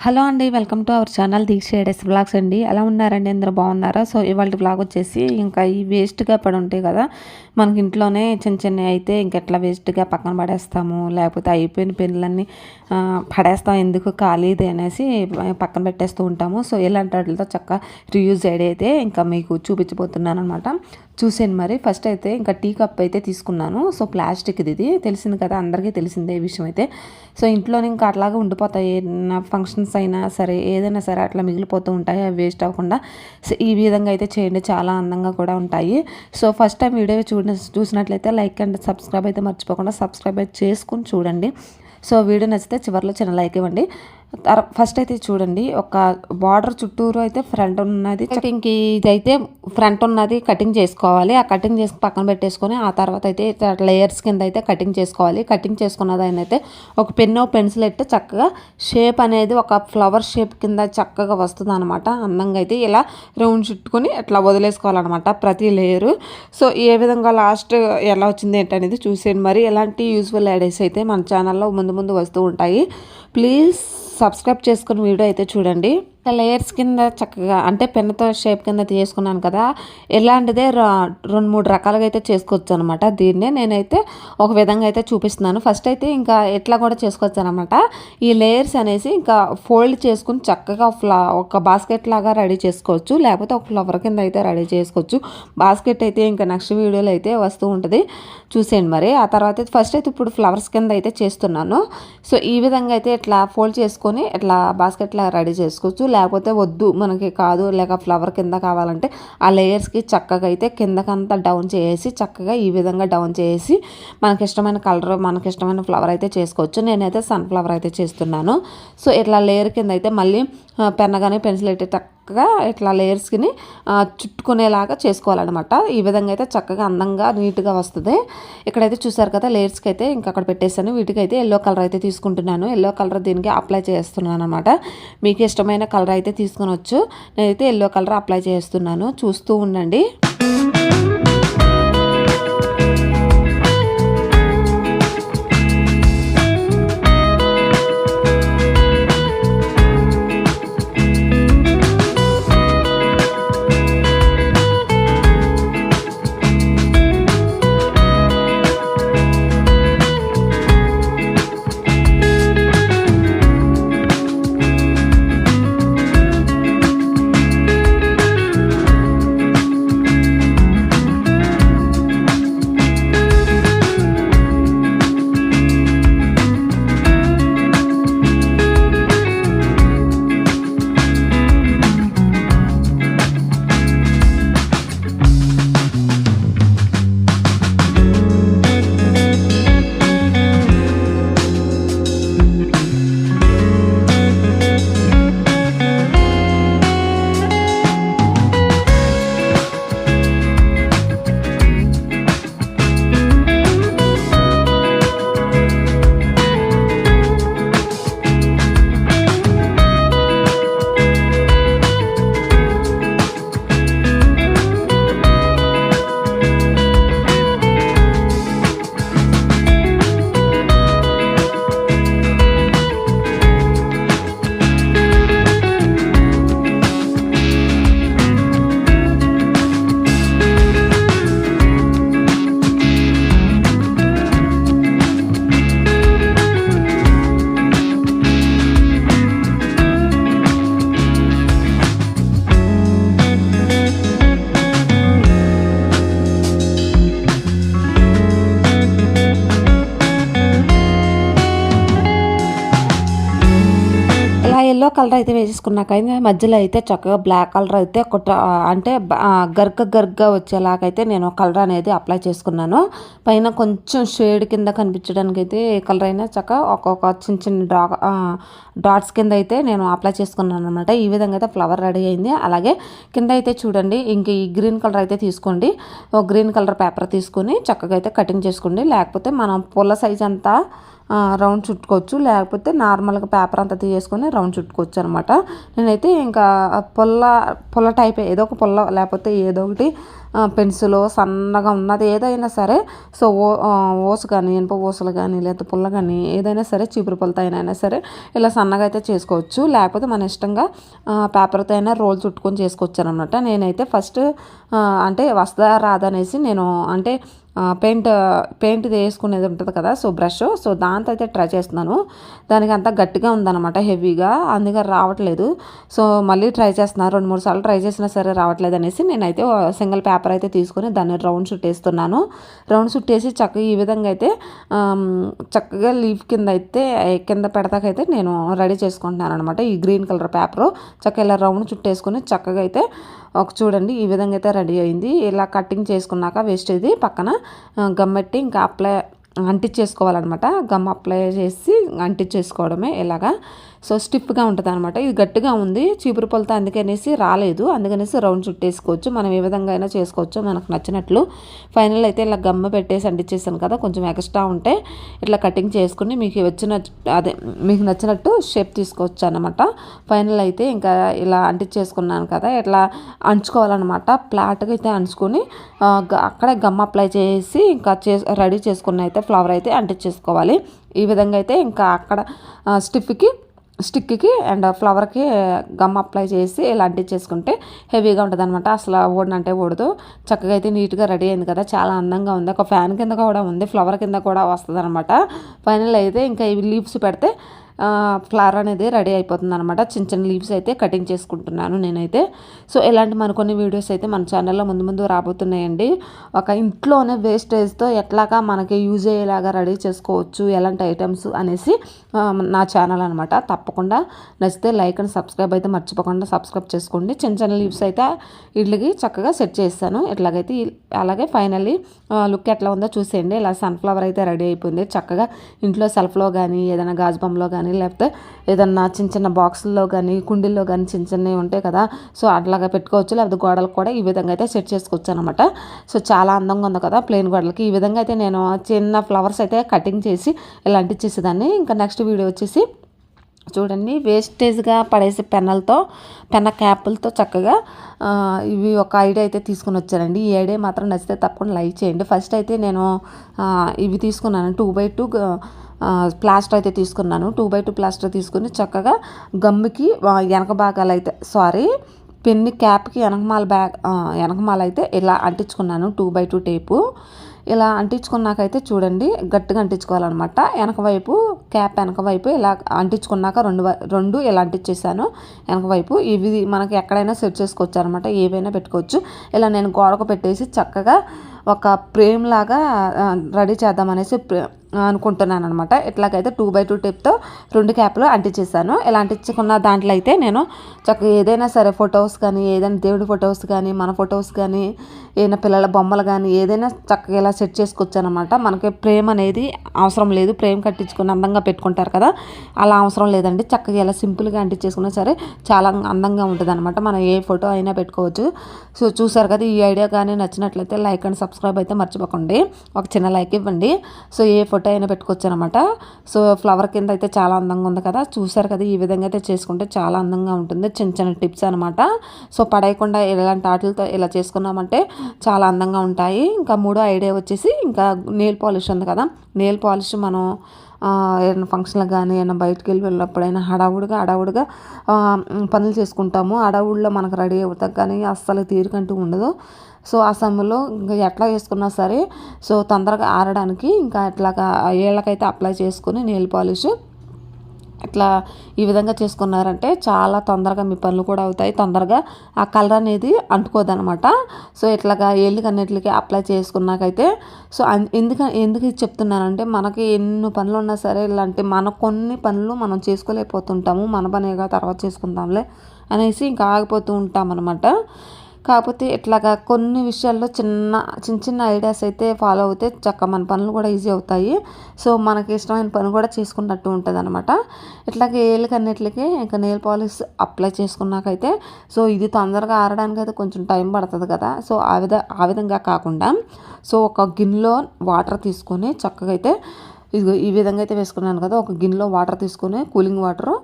Hello అండి welcome to our channel Deeksha ఎడెస్ blogs అండి. ఎలా ఉన్నారండి? అందరూ బాగున్నారా? సో ఇవాళ బ్లాగ్ వచ్చేసి ఇంకా ఈ వేస్ట్గా పడి ఉంటాయి కదా మనకి ఇంట్లోనే చిన్న చిన్నవి అయితే ఇంకెట్లా వేస్ట్గా పక్కన పడేస్తాము లేకపోతే అయిపోయిన పెన్నులన్నీ పడేస్తాం ఎందుకు ఖాళీది అనేసి పక్కన పెట్టేస్తూ ఉంటాము. సో ఇలాంటి వాటితో చక్కగా రియూజ్ అయితే ఇంకా మీకు చూపించబోతున్నాను అనమాట చూసాను మరి. ఫస్ట్ అయితే ఇంకా టీ కప్ అయితే తీసుకున్నాను. సో ప్లాస్టిక్ ఇది. తెలిసింది కదా అందరికీ తెలిసిందే ఈ విషయం అయితే. సో ఇంట్లోనే ఇంకా అట్లాగే ఉండిపోతాయి. నా ఫంక్షన్స్ అయినా సరే ఏదైనా సరే అట్లా మిగిలిపోతూ ఉంటాయి. అవి వేస్ట్ అవ్వకుండా. సో ఈ విధంగా అయితే చేయండి. చాలా అందంగా కూడా ఉంటాయి. సో ఫస్ట్ టైం వీడియో చూడ చూసినట్లయితే లైక్ అండ్ సబ్స్క్రైబ్ అయితే మర్చిపోకుండా సబ్స్క్రైబ్ అయితే చేసుకుని చూడండి. సో వీడియో నచ్చితే చివరిలో చిన్న లైక్ ఇవ్వండి. ఫస్ట్ అయితే చూడండి ఒక బార్డర్ చుట్టూరు అయితే ఫ్రంట్ ఉన్నది. కటింగ్ ఇదైతే ఫ్రంట్ ఉన్నది కటింగ్ చేసుకోవాలి. ఆ కటింగ్ చేసి పక్కన పెట్టేసుకొని ఆ తర్వాత అయితే లేయర్స్ కింద అయితే కటింగ్ చేసుకోవాలి. కటింగ్ చేసుకున్న దాన్ని అయితే ఒక పెన్ను పెన్సిల్ అయితే చక్కగా షేప్ అనేది ఒక ఫ్లవర్ షేప్ కింద చక్కగా వస్తుంది అనమాట అందంగా అయితే ఇలా రౌండ్ చుట్టుకొని అట్లా వదిలేసుకోవాలన్నమాట ప్రతి లేయరు సో ఏ విధంగా లాస్ట్ ఎలా వచ్చింది ఏంటనేది చూసేయండి. మరి ఎలాంటి యూస్ఫుల్ ఐడియాస్ అయితే మన ఛానల్లో ముందు ముందు వస్తూ ఉంటాయి. ప్లీజ్ సబ్స్క్రైబ్ చేసుకుని వీడియో అయితే చూడండి. లేయర్స్ కింద చక్కగా అంటే పెన్నుతో షేప్ కింద చేసుకున్నాను కదా ఎలాంటిదే రెండు మూడు రకాలుగా అయితే చేసుకోవచ్చు అనమాట దీన్నే నేనైతే ఒక విధంగా అయితే చూపిస్తున్నాను. ఫస్ట్ అయితే ఇంకా ఎట్లా కూడా చేసుకోవచ్చు అనమాట ఈ లేయర్స్ అనేసి ఇంకా ఫోల్డ్ చేసుకుని చక్కగా ఫ్లా ఒక బాస్కెట్ లాగా రెడీ చేసుకోవచ్చు. లేకపోతే ఒక ఫ్లవర్ కింద అయితే రెడీ చేసుకోవచ్చు. బాస్కెట్ అయితే ఇంకా నెక్స్ట్ వీడియోలో అయితే వస్తూ ఉంటుంది. చూసేయండి మరి. ఆ తర్వాత అయితే ఫస్ట్ అయితే ఇప్పుడు ఫ్లవర్స్ కింద అయితే చేస్తున్నాను. సో ఈ విధంగా అయితే ఇట్లా ఫోల్డ్ చేసుకొని ఇట్లా బాస్కెట్ లాగా రెడీ చేసుకోవచ్చు. లేకపోతే వద్దు మనకి కాదు లేక ఫ్లవర్ కింద కావాలంటే ఆ లేయర్స్కి చక్కగా అయితే కిందకంతా డౌన్ చేసి చక్కగా ఈ విధంగా డౌన్ చేసి మనకి ఇష్టమైన కలర్ మనకి ఇష్టమైన ఫ్లవర్ అయితే చేసుకోవచ్చు. నేనైతే సన్ఫ్లవర్ అయితే చేస్తున్నాను. సో ఇట్లా లేయర్ కింద అయితే మళ్ళీ ఆ, పెన్న కానీ పెన్సిల్ అయితే చక్కగా ఇట్లా లేయర్స్కి చుట్టుకునేలాగా చేసుకోవాలన్నమాట. ఈ విధంగా అయితే చక్కగా అందంగా నీట్గా వస్తుంది. ఇక్కడైతే చూసారు కదా లేయర్స్కి అయితే ఇంకా అక్కడ పెట్టేశాను. వీటికి అయితే ఎల్లో కలర్ అయితే తీసుకుంటున్నాను. ఎల్లో కలర్ దీనికి అప్లై చేస్తున్నాను అనమాట మీకు ఇష్టమైన కలర్ అయితే తీసుకునొచ్చు. నేనైతే ఎల్లో కలర్ అప్లై చేస్తున్నాను. చూస్తూ ఉండండి. కలర్ అయితే వేసేసుకున్నాక అయితే మధ్యలో అయితే చక్కగా బ్లాక్ కలర్ అయితే కొట్ట అంటే గర్గ గర్గ వచ్చేలాగైతే నేను కలర్ అనేది అప్లై చేసుకున్నాను. పైన కొంచెం షేడ్ కింద కనిపించడానికి అయితే ఏ కలర్ అయినా చక్కగా ఒక్కొక్క చిన్న చిన్న డా డాట్స్ కింద అయితే నేను అప్లై చేసుకున్నాను అనమాట ఈ విధంగా అయితే ఫ్లవర్ రెడీ అయింది. అలాగే కింద అయితే చూడండి ఇంక ఈ గ్రీన్ కలర్ అయితే తీసుకోండి. ఒక గ్రీన్ కలర్ పేపర్ తీసుకొని చక్కగా అయితే కటింగ్ చేసుకోండి. లేకపోతే మనం పూల సైజ్ అంతా రౌండ్ చుట్టుకోవచ్చు. లేకపోతే నార్మల్గా పేపర్ అంతా తీసేసుకొని రౌండ్ చుట్టుకోవచ్చు అనమాట నేనైతే ఇంకా పుల్ల పుల్ల టైప్ ఏదో ఒక పుల్ల లేకపోతే ఏదో ఒకటి పెన్సిల్ సన్నగా ఉన్నది ఏదైనా సరే సో ఓ ఓసు కానీ ఇనుప ఓసలు కానీ లేకపోతే పుల్ల కానీ ఏదైనా సరే చీపురు పుల్లతో అయినా సరే ఇలా సన్నగా అయితే చేసుకోవచ్చు. లేకపోతే మన ఇష్టంగా పేపర్తో అయినా రోల్ చుట్టుకొని చేసుకోవచ్చు అనమాట నేనైతే ఫస్ట్ అంటే వస్తా రాదనేసి నేను అంటే పెయింట్ పెయింట్ వేసుకునేది ఉంటుంది కదా సో బ్రష్. సో దాంతో అయితే ట్రై చేస్తున్నాను. దానికి అంతా గట్టిగా ఉందన్నమాట హెవీగా. అందుకే రావట్లేదు. సో మళ్ళీ ట్రై చేస్తున్నాను. రెండు మూడు సార్లు ట్రై చేసినా సరే రావట్లేదు అనేసి నేనైతే సింగిల్ పేపర్ అయితే తీసుకొని దాన్ని రౌండ్ చుట్టేస్తున్నాను రౌండ్ చుట్టేసి చక్కగా ఈ విధంగా అయితే చక్కగా లీఫ్ కింద అయితే కింద పెడతాకైతే నేను రెడీ చేసుకుంటున్నాను అనమాట ఈ గ్రీన్ కలర్ పేపర్. చక్కగా ఇలా రౌండ్ చుట్టేసుకొని చక్కగా అయితే ఒక చూడండి ఈ విధంగా అయితే రెడీ అయింది. ఇలా కటింగ్ చేసుకున్నాక వేస్ట్ ఇది. పక్కన గమ్మెట్టి ఇంకా అప్లై అంటించేసుకోవాలన్నమాట. గమ్ అప్లై చేసి అంటించేసుకోవడమే ఇలాగా. సో స్టిప్గా ఉంటుంది అనమాట ఇది గట్టిగా ఉంది చీపురు పొలతో అందుకనేసి రాలేదు. అందుకనేసి రౌండ్ చుట్టేసుకోవచ్చు మనం ఏ విధంగా అయినా చేసుకోవచ్చు మనకు నచ్చినట్లు. ఫైనల్ అయితే ఇలా గమ్మ పెట్టేసి అంటించేసాను కదా కొంచెం ఎక్స్ట్రా ఉంటే ఇట్లా కటింగ్ చేసుకుని మీకు వచ్చిన అదే మీకు నచ్చినట్టు షేప్ తీసుకోవచ్చు అనమాట ఫైనల్ అయితే ఇంకా ఇలా అంటించేసుకున్నాను కదా ఇట్లా అంచుకోవాలన్నమాట. ఫ్లాట్గా అయితే అంచుకొని అక్కడే గమ్ అప్లై చేసి ఇంకా చే రెడీ చేసుకున్న అయితే ఫ్లవర్ అయితే అంటించేసుకోవాలి ఈ విధంగా అయితే ఇంకా అక్కడ స్టిఫ్కి స్టిక్కి అండ్ ఫ్లవర్కి గమ్ అప్లై చేసి ఇలా అంటించేసుకుంటే హెవీగా ఉంటుంది అనమాట అసలు ఓడినంటే ఓడదు. చక్కగా అయితే నీట్గా రెడీ అయింది కదా. చాలా అందంగా ఉంది. ఒక ఫ్యాన్ కింద కూడా ఉంది. ఫ్లవర్ కింద కూడా వస్తుంది అనమాట ఫైనల్ అయితే ఇంకా ఇవి లీవ్స్ పెడితే ఫ్లవర్ అనేది రెడీ అయిపోతుంది అనమాట చిన్న చిన్న లీవ్స్ అయితే కటింగ్ చేసుకుంటున్నాను నేనైతే. సో ఇలాంటి మరికొన్ని వీడియోస్ అయితే మన ఛానల్లో ముందు ముందు రాబోతున్నాయండి. ఒక ఇంట్లోనే వేస్టేజ్తో ఎట్లాగా మనకి యూజ్ అయ్యేలాగా రెడీ చేసుకోవచ్చు ఎలాంటి ఐటమ్స్ అనేసి నా ఛానల్ అనమాట తప్పకుండా నచ్చితే లైక్ అండ్ సబ్స్క్రైబ్ అయితే మర్చిపోకుండా సబ్స్క్రైబ్ చేసుకోండి. చిన్న చిన్న లీవ్స్ అయితే వీటికి చక్కగా సెట్ చేస్తాను. ఎట్లాగైతే అలాగే ఫైనల్లీ లుక్ ఎట్లా ఉందో చూసేయండి. ఇలా సన్ఫ్లవర్ అయితే రెడీ అయిపోయింది. చక్కగా ఇంట్లో సెల్ఫ్లో కానీ ఏదైనా గాజు బొమ్మలో కానీ కానీ లేకపోతే ఏదన్నా చిన్న చిన్న బాక్సుల్లో కానీ కుండీల్లో కానీ చిన్న చిన్నవి ఉంటాయి కదా సో అట్లాగా పెట్టుకోవచ్చు. లేకపోతే గోడలకు కూడా ఈ విధంగా అయితే సెట్ చేసుకోవచ్చు అనమాట సో చాలా అందంగా ఉంది కదా ప్లెయిన్ గోడలకి. ఈ విధంగా అయితే నేను చిన్న ఫ్లవర్స్ అయితే కటింగ్ చేసి ఇలా అంటించేసేదాన్ని ఇంకా నెక్స్ట్ వీడియో వచ్చేసి చూడండి. వేస్టేజ్గా పడేసే పెన్నలతో పెన్న క్యాపులతో చక్కగా ఇవి ఒక ఐడియా అయితే తీసుకుని వచ్చానండి. ఈ ఐడియా మాత్రం నచ్చితే తప్పకుండా లైక్ చేయండి. ఫస్ట్ అయితే నేను ఇవి తీసుకున్నాను. టూ బై టూ ప్లాస్టర్ అయితే తీసుకున్నాను. టూ బై టూ ప్లాస్టర్ తీసుకుని చక్కగా గమ్ముకి వెనక భాగాలు అయితే సారీ పెన్ని క్యాప్కి వెనకమాల బ్యాగ్ వెనకమాల అయితే ఇలా అంటించుకున్నాను. టూ బై టూ టేపు ఇలా అంటించుకున్నాకైతే చూడండి గట్టిగా అంటించుకోవాలన్నమాట. వెనక వైపు క్యాప్ వెనక వైపు ఇలా అంటించుకున్నాక రెండు రెండు ఇలా అంటించేసాను వెనక వైపు. ఇవి మనకి ఎక్కడైనా సెట్ చేసుకోవచ్చు అనమాట ఏవైనా పెట్టుకోవచ్చు. ఇలా నేను గోడకు పెట్టేసి చక్కగా ఒక ప్రేమ్ లాగా రెడీ చేద్దామనేసి అనుకుంటున్నాను అనమాట ఇట్లాగైతే టూ బై టూ టేప్తో రెండు క్యాప్లు అంటించేసాను ఇలా అంటించుకున్న దాంట్లో అయితే నేను చక్కగా ఏదైనా సరే ఫొటోస్ కానీ ఏదైనా దేవుడి ఫొటోస్ కానీ మన ఫొటోస్ కానీ ఏదైనా పిల్లల బొమ్మలు కానీ ఏదైనా చక్కగా ఇలా సెట్ చేసుకోవచ్చు అనమాట మనకి ప్రేమ అనేది అవసరం లేదు. ప్రేమ్ కట్టించుకుని అందంగా పెట్టుకుంటారు కదా అలా అవసరం లేదండి. చక్కగా ఇలా సింపుల్గా అంటించేసుకున్నా సరే చాలా అందంగా ఉంటుంది అనమాట మనం ఏ ఫోటో అయినా పెట్టుకోవచ్చు. సో చూసారు కదా ఈ ఐడియా కానీ నచ్చినట్లయితే లైక్ అండ్ సబ్స్క్రైబ్ అయితే మర్చిపోకండి. ఒక చిన్న లైక్ ఇవ్వండి. సో ఏ ఫోటో అయినా పెట్టుకోవచ్చు అనమాట సో ఫ్లవర్ కింద అయితే చాలా అందంగా ఉంది కదా. చూసారు కదా ఈ విధంగా అయితే చేసుకుంటే చాలా అందంగా ఉంటుంది. చిన్న చిన్న టిప్స్ అనమాట. సో పడేయకుండా ఇలాంటి ఆటలతో ఇలా చేసుకున్నామంటే చాలా అందంగా ఉంటాయి. ఇంకా మూడో ఐడియా వచ్చేసి ఇంకా నెయిల్ పాలిష్ ఉంది కదా. నెయిల్ పాలిష్ మనం ఏదైనా ఫంక్షన్లకు కానీ ఏమైనా బయటకు వెళ్ళి వెళ్ళినప్పుడైనా హడావుడిగా హడావుడిగా పనులు చేసుకుంటాము. హడావుడిలో మనకు రెడీ అవుతాం కానీ అస్సలు తీరికంటూ ఉండదు. సో ఆ సమయంలో ఇంకా ఎట్లా చేసుకున్నా సరే సో తొందరగా ఆరడానికి ఇంకా ఇట్లాగా ఏళ్ళకైతే అప్లై చేసుకుని నెయిల్ పాలిష్ ఇట్లా ఈ విధంగా చేసుకున్నారంటే చాలా తొందరగా మీ పనులు కూడా అవుతాయి. తొందరగా ఆ కలర్ అనేది అంటుకోదనమాట. సో ఇట్లాగా ఏళ్ళకి అన్నిటికి అప్లై చేసుకున్నాకైతే సో ఎందుకు ఎందుకు చెప్తున్నానంటే మనకి ఎన్ని పనులు ఉన్నా సరే ఇలాంటి మన కొన్ని పనులు మనం చేసుకోలేకపోతుంటాము. మన పనిగా తర్వాత చేసుకుందాంలే అనేసి ఇంకా ఆగిపోతూ ఉంటాం అనమాట కాకపోతే ఇట్లాగా కొన్ని విషయాల్లో చిన్న చిన్న చిన్న ఐడియాస్ అయితే ఫాలో అవుతే చక్క మన పనులు కూడా ఈజీ అవుతాయి. సో మనకి ఇష్టమైన పని కూడా చేసుకున్నట్టు ఉంటుంది అనమాట ఇట్లాగే ఏళ్ళకన్నిటికి ఇంకా నెయిల్ పాలిష్ అప్లై చేసుకున్నాకైతే సో ఇది తొందరగా ఆరడానికి అయితే కొంచెం టైం పడుతుంది కదా. సో ఆ విధ ఆ విధంగా కాకుండా సో ఒక గిన్నెలో వాటర్ తీసుకొని చక్కగా అయితే ఇదిగో ఈ విధంగా అయితే వేసుకున్నాను కదా ఒక గిన్నెలో వాటర్ తీసుకొని కూలింగ్ వాటర్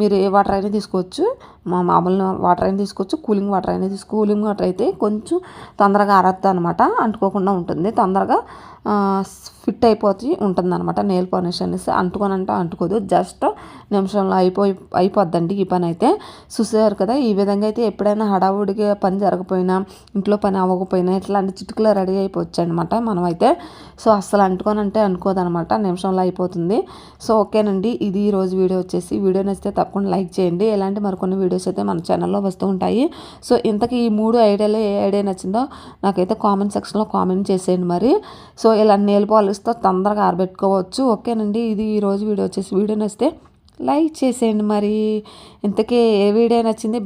మీరు ఏ వాటర్ అయినా తీసుకోవచ్చు. మా మామూలు వాటర్ అయినా తీసుకోవచ్చు. కూలింగ్ వాటర్ అయినా తీసుకో కూలింగ్ వాటర్ అయితే కొంచెం తొందరగా ఆరద్దు అనమాట అంటుకోకుండా ఉంటుంది. తొందరగా ఫిట్ అయిపోతే ఉంటుంది అనమాట నెయిల్ పాలిష్ అనేసి అంటుకోనంటే అంటుకోదు. జస్ట్ నిమిషంలో అయిపోయి అయిపోద్దండి ఈ పని అయితే. చూసేవారు కదా ఈ విధంగా అయితే ఎప్పుడైనా హడావుడిగా పని జరగకపోయినా ఇంట్లో పని అవ్వకపోయినా ఇట్లాంటి చిటుకులో రెడీ అయిపోవచ్చు అనమాట మనం అయితే సో అస్సలు అంటుకోనంటే అనుకోదనమాట నిమిషంలో అయిపోతుంది. సో ఓకేనండి. ఇది ఈ రోజు వీడియో వచ్చేసి. వీడియో నచ్చితే తప్పకుండా లైక్ చేయండి. ఇలాంటి మరికొన్ని వీడియోస్ అయితే మన ఛానల్లో వస్తూ ఉంటాయి. సో ఇంతకీ ఈ మూడు ఐడియాలో ఏ ఐడియా నచ్చిందో నాకైతే కామెంట్ సెక్షన్లో కామెంట్ చేసేయండి మరి. సో ఇలా నేల పాలిస్తో తొందరగా ఆరబెట్టుకోవచ్చు. ఓకేనండి. ఇది ఈరోజు వీడియో వచ్చేసి వీడియో నచ్చితే లైక్ చేసేయండి మరి. ఇంతకీ ఏ వీడియో నచ్చింది?